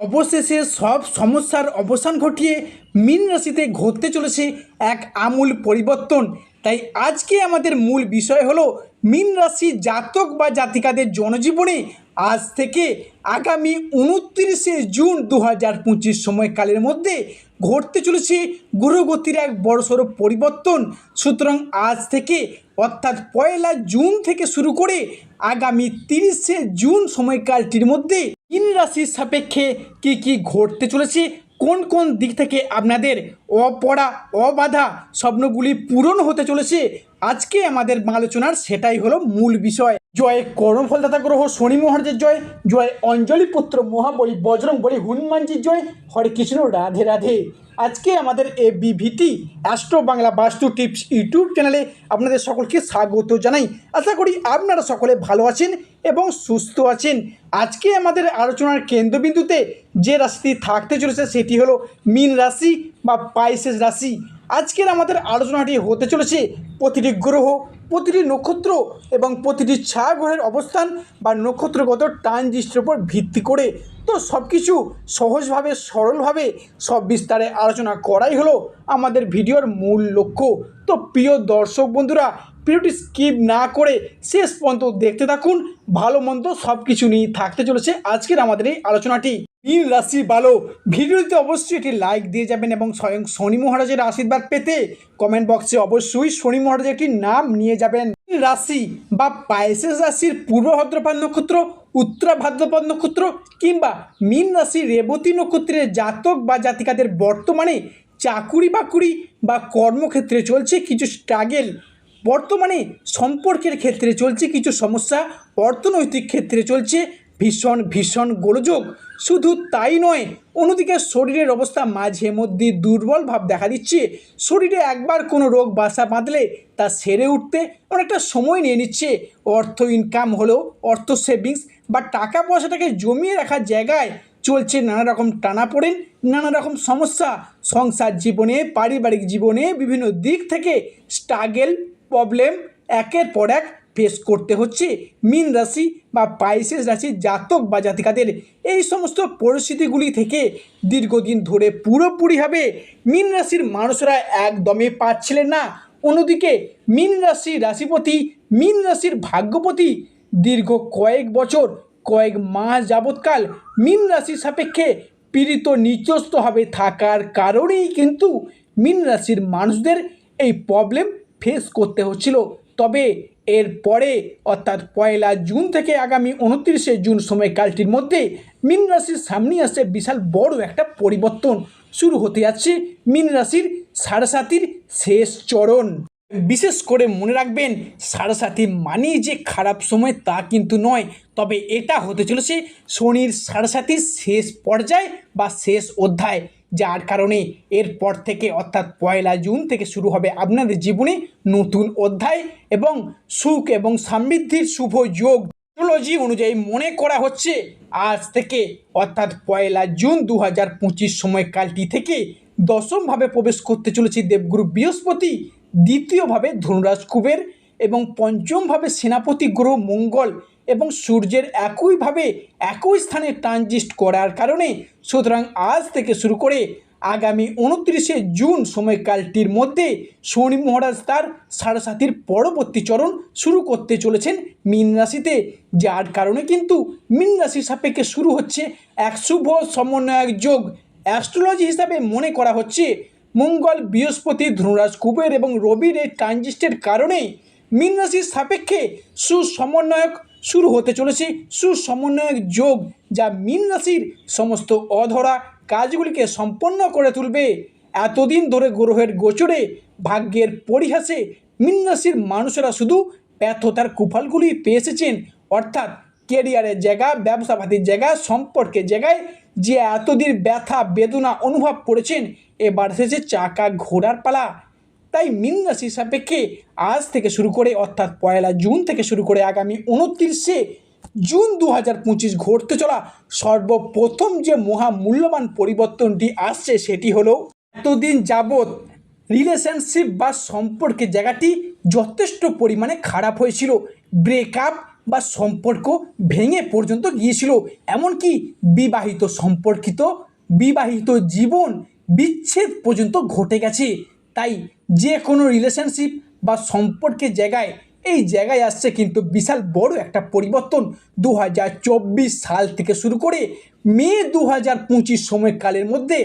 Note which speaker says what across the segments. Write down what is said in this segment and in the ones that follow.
Speaker 1: অবশেষে সব সমস্যার অবসান ঘটিয়ে মিন রাশিতে ঘটতে চলেছে এক আমূল পরিবর্তন। তাই আজকে আমাদের মূল বিষয় হলো মিন রাশি জাতক বা জাতিকাদের জনজীবনে আজ থেকে আগামী উনত্রিশে জুন দু হাজার পঁচিশ সময়কালের মধ্যে ঘটতে চলেছে গ্রহগতির এক বড়সড় পরিবর্তন। সুতরাং আজ থেকে, অর্থাৎ পয়লা জুন থেকে শুরু করে আগামী তিরিশে জুন সময়কালটির মধ্যে তিন রাশির সাপেক্ষে কি কি ঘটতে চলেছে, কোন কোন দিক থেকে আপনাদের অপড়া অবাধা স্বপ্নগুলি পূরণ হতে চলেছে, আজকে আমাদের আলোচনার সেটাই হলো মূল বিষয়। জয় কর্মফলদাতা গ্রহ শনি মহারাজের জয় জয় অঞ্জলি পুত্র মহাবলী বজরং বলি হনুমানজির জয়। হরে কৃষ্ণ, রাধে রাধে। আজকে আমাদের এ বিভিটি অ্যাস্ট্রো বাংলা বাস্তু টিপস ইউটিউব চ্যানেলে আপনাদের সকলকে স্বাগত জানাই। আশা করি আপনারা সকলে ভালো আছেন এবং সুস্থ আছেন। আজকে আমাদের আলোচনার কেন্দ্রবিন্দুতে যে রাশিটি থাকতে চলেছে সেটি হলো মীন রাশি বা পাইসেস রাশি। আজকের আমাদের আলোচনাটি হতে চলেছে প্রতিটি গ্রহ প্রতিটি নক্ষত্র এবং প্রতিটি ছায়া গ্রহের অবস্থান বা নক্ষত্রগত ট্রানজিস্টের উপর ভিত্তি করে। তো সব কিছু সহজভাবে, সরলভাবে, সব বিস্তারে আলোচনা করাই হলো আমাদের ভিডিওর মূল লক্ষ্য। তো প্রিয় দর্শক বন্ধুরা ভিডিওটি স্কিপ না করে শেষ পর্যন্ত দেখতে থাকুন। ভালো, মন্দ সব কিছু নিয়ে থাকতে চলেছে আজকের আমাদের এই আলোচনাটি। মীন রাশি ভালো ভিডিওতে অবশ্যই একটি লাইক দিয়ে যাবেন এবং স্বয়ং শনি মহারাজের আশীর্বাদ পেতে কমেন্ট বক্সে অবশ্যই শনি মহারাজের একটি নাম নিয়ে যাবেন। রাশি বা পাইসেস রাশির পূর্ব ভাদ্রপদ নক্ষত্র, উত্তরা ভাদ্রপদ নক্ষত্র কিংবা মীন রাশি রেবতী নক্ষত্রের জাতক বা জাতিকাদের বর্তমানে চাকুরি বাকুরি বা কর্মক্ষেত্রে চলছে কিছু স্ট্রাগেল বর্তমানে সম্পর্কের ক্ষেত্রে চলছে কিছু সমস্যা, অর্থনৈতিক ক্ষেত্রে চলছে ভীষণ ভীষণ গোলযোগ। শুধু তাই নয়, অন্যদিকে শরীরের অবস্থা মাঝে মধ্যে দুর্বল ভাব দেখা দিচ্ছে। শরীরে একবার কোনো রোগ বাসা বাঁধলে তা সেরে উঠতে অনেকটা সময় নিয়ে নিচ্ছে। অর্থ ইনকাম হলেও, অর্থ সেভিংস বা টাকা পয়সাটাকে জমিয়ে রাখার জায়গায় চলছে নানা রকম টানাপোড়েন, নানা রকম সমস্যা। সংসার জীবনে, পারিবারিক জীবনে বিভিন্ন দিক থেকে স্ট্রাগেল প্রবলেম একের পর এক ফেস করতে হচ্ছে। মীন রাশি বা পাইসেস রাশির জাতক বা জাতিকাদের এই সমস্ত পরিস্থিতিগুলি থেকে দীর্ঘদিন ধরে পুরোপুরিভাবে মীন রাশির মানুষরা একদমই পাচ্ছিলেন না। অন্যদিকে মীন রাশি রাশিপতি, মীন রাশির ভাগ্যপতি দীর্ঘ কয়েক বছর, কয়েক মাস যাবৎকাল মিন রাশির সাপেক্ষে পীড়িত নিচস্তভাবে থাকার কারণেই কিন্তু মীন রাশির মানুষদের এই প্রবলেম ফেস করতে হচ্ছিল। তবে এর পরে, অর্থাৎ পয়লা জুন থেকে আগামী উনত্রিশে জুন সময়কালটির মধ্যে মীন রাশির সামনে আসছে বিশাল বড় একটা পরিবর্তন। শুরু হতে যাচ্ছে মীন রাশির সাড়ে শেষ চরণ। বিশেষ করে মনে রাখবেন, সাড়ে মানেই যে খারাপ সময় তা কিন্তু নয়। তবে এটা হতে চলেছে শনির সাড়ে শেষ পর্যায় বা শেষ অধ্যায়। যার কারণে এরপর থেকে, অর্থাৎ পয়লা জুন থেকে শুরু হবে আপনাদের জীবনে নতুন অধ্যায় এবং সুখ এবং সমৃদ্ধির শুভ যোগ অ্যাস্ট্রোলজি অনুযায়ী মনে করা হচ্ছে। আজ থেকে, অর্থাৎ পয়লা জুন দু হাজার পঁচিশ সময়কালটি থেকে দশমভাবে প্রবেশ করতে চলেছে দেবগুরু বৃহস্পতি, দ্বিতীয়ভাবে ধনুরাজ কুবের এবং পঞ্চমভাবে সেনাপতি গ্রহ মঙ্গল এবং সূর্যের একইভাবে একই স্থানে ট্রানজিস্ট করার কারণে সুতরাং আজ থেকে শুরু করে আগামী উনত্রিশে জুন সময়কালটির মধ্যে শনি মহারাজ তার সাড়ে সাতির পরবর্তী চরণ শুরু করতে চলেছেন মীন রাশিতে, যার কারণে কিন্তু মীন রাশির সাপেক্ষে শুরু হচ্ছে এক শুভ সমন্বয়ক যোগ। অ্যাস্ট্রোলজি হিসাবে মনে করা হচ্ছে মঙ্গল, বৃহস্পতি, ধনুরাজ, কুবের এবং রবির এই ট্রানজিস্টের কারণে মীন রাশির সাপেক্ষে সুসমন্বয়ক শুরু হতে চলেছে সুসমন্বয়ক যোগ, যা মীন রাশির সমস্ত অধরা কাজগুলিকে সম্পন্ন করে তুলবে। এতদিন ধরে গ্রহের গোচরে ভাগ্যের পরিহাসে মীন রাশির মানুষেরা শুধু ব্যর্থতার কুফলগুলি পেয়ে এসেছেন। অর্থাৎ কেরিয়ারের জায়গা, ব্যবসাপাতির জায়গা, সম্পর্কের জায়গায় যে এতদিন ব্যথা, বেদনা অনুভব করেছেন, এবার এসেছে চাকা ঘোরার পালা। তাই মীন রাশির সাপেক্ষে আজ থেকে শুরু করে, অর্থাৎ পয়লা জুন থেকে শুরু করে আগামী উনত্রিশে জুন দু হাজার পঁচিশ ঘটতে চলা সর্বপ্রথম যে মহা মূল্যবান পরিবর্তনটি আসছে সেটি হলো এতদিন যাবৎ রিলেশনশিপ বা সম্পর্কের জায়গাটি যথেষ্ট পরিমাণে খারাপ হয়েছিল। ব্রেকআপ বা সম্পর্ক ভেঙে পর্যন্ত গিয়েছিল। এমনকি বিবাহিত সম্পর্কিত, বিবাহিত জীবন বিচ্ছেদ পর্যন্ত ঘটে গেছে। তাই যে কোনো রিলেশনশিপ বা সম্পর্কের জায়গায়, এই জায়গায় আসছে কিন্তু বিশাল বড় একটা পরিবর্তন দু হাজার চব্বিশ সাল থেকে শুরু করে মে দু হাজার পঁচিশ সময়কালের মধ্যে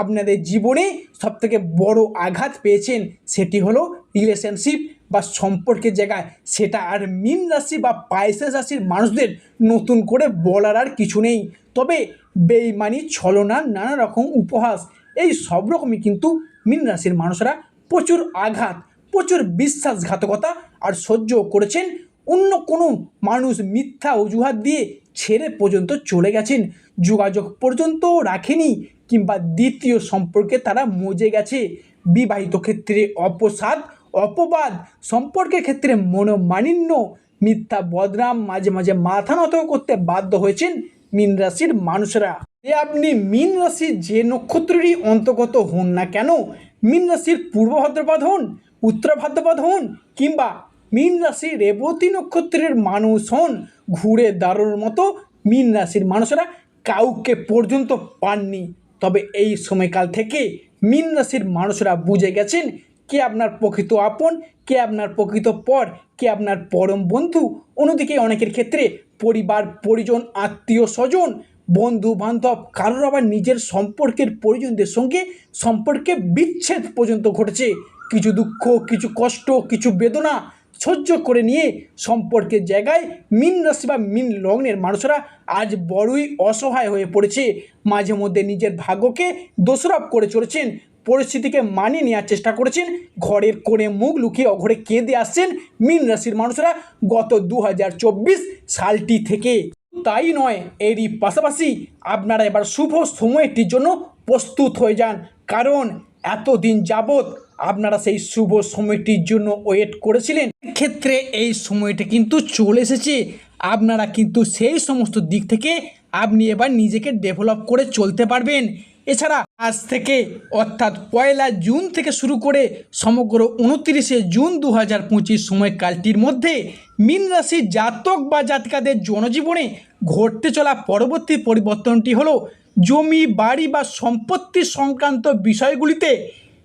Speaker 1: আপনাদের জীবনে সবথেকে বড় আঘাত পেয়েছেন সেটি হলো রিলেশনশিপ বা সম্পর্কের জায়গায়। সেটা আর মিন রাশি বা পাইসেস রাশির মানুষদের নতুন করে বলার আর কিছু নেই। তবে বেইমানি, ছলনা, নানা রকম উপহাস, এই সব রকমই কিন্তু মিন রাশির মানুষরা প্রচুর আঘাত, প্রচুর বিশ্বাসঘাতকতা আর সহ্য করেছেন। অন্য কোনো মানুষ মিথ্যা অজুহাত দিয়ে ছেড়ে পর্যন্ত চলে গেছেন। যোগাযোগ পর্যন্ত রাখেনি কিংবা দ্বিতীয় সম্পর্কে তারা মজে গেছে। বিবাহিত ক্ষেত্রে অপসাদ, অপবাদ, সম্পর্কের ক্ষেত্রে মনোমালিন্য, মিথ্যা বদনাম মাঝে মাঝে মাথা নত করতে বাধ্য হয়েছেন মীন রাশির মানুষরা। এ আপনি মীন রাশির যে নক্ষত্রেরই অন্তর্গত হন না কেন, মীন রাশির পূর্ব ভাদ্রপদ হন, উত্তর ভাদ্রপদ হন, কিংবা মীন রাশি রেবতী নক্ষত্রের মানুষ হন, ঘুরে দাঁড়ানোর মতো মীন রাশির মানুষরা কাউকে পর্যন্ত পাননি। তবে এই সময়কাল থেকে মীন রাশির মানুষরা বুঝে গেছেন কে আপনার প্রকৃত আপন, কে আপনার প্রকৃত পর, কে আপনার পরম বন্ধু? অন্যদিকে অনেকের ক্ষেত্রে পরিবার, পরিজন, আত্মীয়, স্বজন, বন্ধু, বান্ধব, কারোর আবার নিজের সম্পর্কের পরিজনদের সঙ্গে সম্পর্কে বিচ্ছেদ পর্যন্ত ঘটেছে। কিছু দুঃখ, কিছু কষ্ট, কিছু বেদনা সহ্য করে নিয়ে সম্পর্কের জায়গায় মিন রাশি বা মিন লগ্নের মানুষরা আজ বড়ই অসহায় হয়ে পড়েছে। মাঝে মধ্যে নিজের ভাগ্যকে দোষারোপ করে চলেছেন। পরিস্থিতিকে মানিয়ে নেওয়ার চেষ্টা করেছেন। ঘরের কোণে মুখ লুকিয়ে অঘরে কেঁদে আসছেন মিন রাশির মানুষরা গত দু হাজার চব্বিশ সালটি থেকে। তাই নয়, এরই পাশাপাশি আপনারা এবার শুভ সময়টির জন্য প্রস্তুত হয়ে যান। কারণ এতদিন যাবৎ আপনারা সেই শুভ সময়টির জন্য ওয়েট করেছিলেন। ক্ষেত্রে এই সময়টা কিন্তু চলে এসেছে। আপনারা কিন্তু সেই সমস্ত দিক থেকে আপনি এবার নিজেকে ডেভেলপ করে চলতে পারবেন। এছাড়া আজ থেকে, অর্থাৎ পয়লা জুন থেকে শুরু করে সমগ্র উনত্রিশে জুন দু হাজার পঁচিশ সময়কালটির মধ্যে মীন রাশির জাতক বা জাতিকাদের জনজীবনে ঘটতে চলা পরবর্তী পরিবর্তনটি হলো জমি, বাড়ি বা সম্পত্তি সংক্রান্ত বিষয়গুলিতে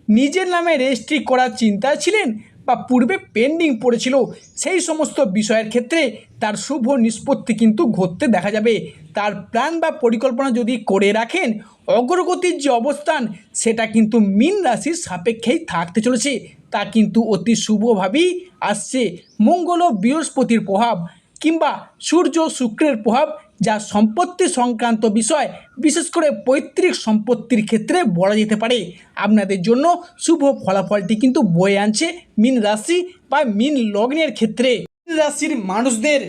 Speaker 1: নিজের নামে রেজিস্ট্রি করার চিন্তায় ছিলেন বা পূর্বে পেন্ডিং পড়েছিল, সেই সমস্ত বিষয়ের ক্ষেত্রে তার শুভ নিষ্পত্তি কিন্তু ঘটতে দেখা যাবে। তার প্ল্যান বা পরিকল্পনা যদি করে রাখেন, অগ্রগতির যে অবস্থান, সেটা কিন্তু মিন রাশির সাপেক্ষেই থাকতে চলেছে। তা কিন্তু অতি শুভভাবেই আসছে। মঙ্গল ও বৃহস্পতির প্রভাব কিংবা সূর্য শুক্রের প্রভাব যা সম্পত্তি সংক্রান্ত বিষয়, বিশেষ করে পৈতৃক সম্পত্তির ক্ষেত্রে বলা যেতে পারে। আপনাদের জন্য শুভ ফলাফলটি কিন্তু বয়ে আনছে মিন রাশি বা মিন লগ্নের ক্ষেত্রে। রাশির মানুষদের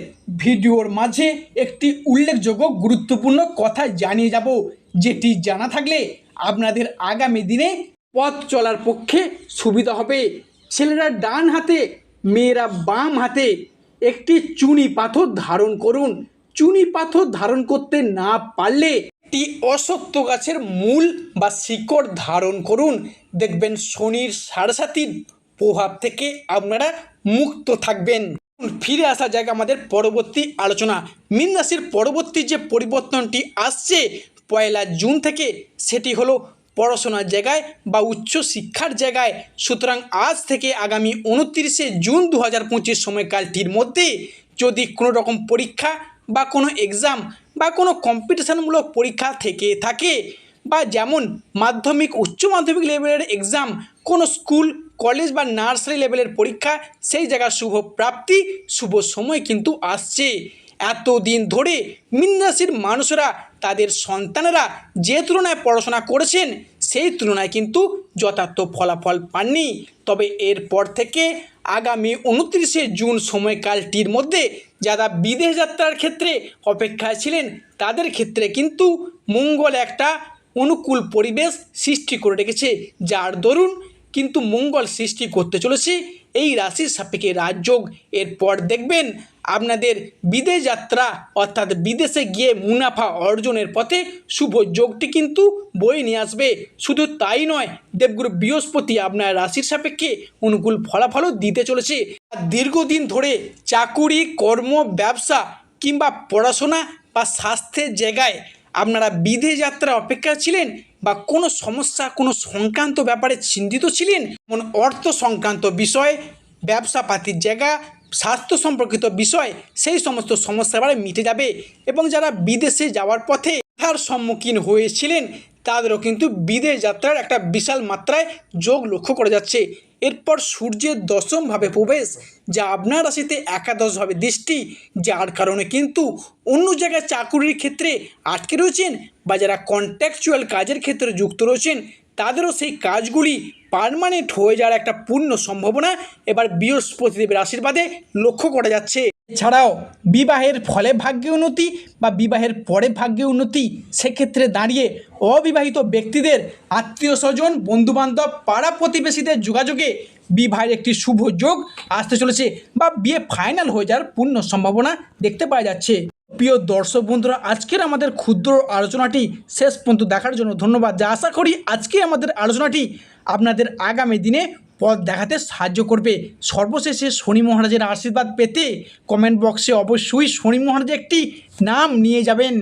Speaker 1: ভিডিওর মাঝে একটি উল্লেখযোগ্য গুরুত্বপূর্ণ কথা জানিয়ে যাব, যেটি জানা থাকলে আপনাদের আগামী দিনে পথ চলার পক্ষে সুবিধা হবে। ছেলেরা ডান হাতে, মেয়েরা বাম হাতে একটি চুনি পাথর ধারণ করুন। চুনি পাথর ধারণ করতে না পারলে একটি অসত্য গাছের মূল বা শিকড় ধারণ করুন। দেখবেন শনির সাড়ে প্রভাব থেকে আপনারা মুক্ত থাকবেন। ফিরে আসা যাক আমাদের পরবর্তী আলোচনা। মীন রাশির পরবর্তী যে পরিবর্তনটি আসছে পয়লা জুন থেকে, সেটি হলো পড়াশোনার জায়গায় বা উচ্চ শিক্ষার জায়গায়। সুতরাং আজ থেকে আগামী উনত্রিশে জুন দু হাজার পঁচিশ সময়কালটির মধ্যে যদি কোনো রকম পরীক্ষা বা কোনো এক্সাম বা কোনো কম্পিটিশানমূলক পরীক্ষা থেকে থাকে বা যেমন মাধ্যমিক, উচ্চ মাধ্যমিক লেভেলের এক্সাম কোনো স্কুল কলেজ বা নার্সারি লেভেলের পরীক্ষা, সেই জায়গার শুভ প্রাপ্তি, শুভ সময় কিন্তু আসছে। এতদিন ধরে মীন রাশির মানুষরা, তাদের সন্তানেরা যে তুলনায় পড়াশোনা করেছেন, সেই তুলনায় কিন্তু যথার্থ ফলাফল পাননি। তবে এরপর থেকে আগামী উনত্রিশে জুন সময়কালটির মধ্যে যারা বিদেশ যাত্রার ক্ষেত্রে অপেক্ষায় ছিলেন, তাদের ক্ষেত্রে কিন্তু মঙ্গল একটা অনুকূল পরিবেশ সৃষ্টি করে রেখেছে। যার দরুন কিন্তু মঙ্গল সৃষ্টি করতে চলেছে এই রাশির সাপেক্ষে রাজযোগ। এরপর দেখবেন আপনাদের বিদেশ যাত্রা, অর্থাৎ বিদেশে গিয়ে মুনাফা অর্জনের পথে শুভ যোগটি কিন্তু বয়ে নিয়ে আসবে। শুধু তাই নয়, দেবগুরু বৃহস্পতি আপনার রাশির সাপেক্ষে অনুকূল ফলাফলও দিতে চলেছে। আর দীর্ঘদিন ধরে চাকুরি, কর্ম, ব্যবসা কিংবা পড়াশোনা বা স্বাস্থ্যের জায়গায় আপনারা বিদেশ যাত্রা অপেক্ষা ছিলেন বা কোনো সমস্যা, কোনো সংক্রান্ত ব্যাপারে চিন্তিত ছিলেন? যেমন অর্থ সংক্রান্ত বিষয় ব্যবসাপাতির জায়গা, স্বাস্থ্য সম্পর্কিত বিষয়, সেই সমস্ত সমস্যা এবারে মিটে যাবে। এবং যারা বিদেশে যাওয়ার পথে তার সম্মুখীন হয়েছিলেন, তাদেরও কিন্তু বিদেশ যাত্রার একটা বিশাল মাত্রায় যোগ লক্ষ্য করা যাচ্ছে। এরপর সূর্যের দশমভাবে প্রবেশ, যা আপনার রাশিতে একাদশভাবে দৃষ্টি, যার কারণে কিন্তু অন্য জায়গায় চাকুরির ক্ষেত্রে আটকে রয়েছেন বা যারা কন্ট্যাকচুয়াল কাজের ক্ষেত্রে যুক্ত রয়েছেন, তাদেরও সেই কাজগুলি পারমানেন্ট হয়ে যাওয়ার একটা পূর্ণ সম্ভাবনা এবার বৃহস্পতিদেবের আশীর্বাদে লক্ষ্য করা যাচ্ছে। এছাড়াও বিবাহের ফলে ভাগ্যে উন্নতি বা বিবাহের পরে ভাগ্যে উন্নতি, সেক্ষেত্রে দাঁড়িয়ে অবিবাহিত ব্যক্তিদের আত্মীয় স্বজন, বন্ধুবান্ধব, পাড়া প্রতিবেশীদের যোগাযোগে বিবাহের একটি শুভ যোগ আসতে চলেছে বা বিয়ে ফাইনাল হয়ে যাওয়ার পূর্ণ সম্ভাবনা দেখতে পাওয়া যাচ্ছে। প্রিয় দর্শক বন্ধুরা, আজকের আমাদের ক্ষুদ্র আলোচনাটি শেষ পর্যন্ত দেখার জন্য ধন্যবাদ। যা আশা করি আজকে আমাদের আলোচনাটি আপনাদের আগামী দিনে পথ দেখাতে সাহায্য করবে। সর্বশেষে শনি মহারাজের আশীর্বাদ পেতে কমেন্ট বক্সে অবশ্যই শনি মহারাজ একটি নাম নিয়ে যাবেন।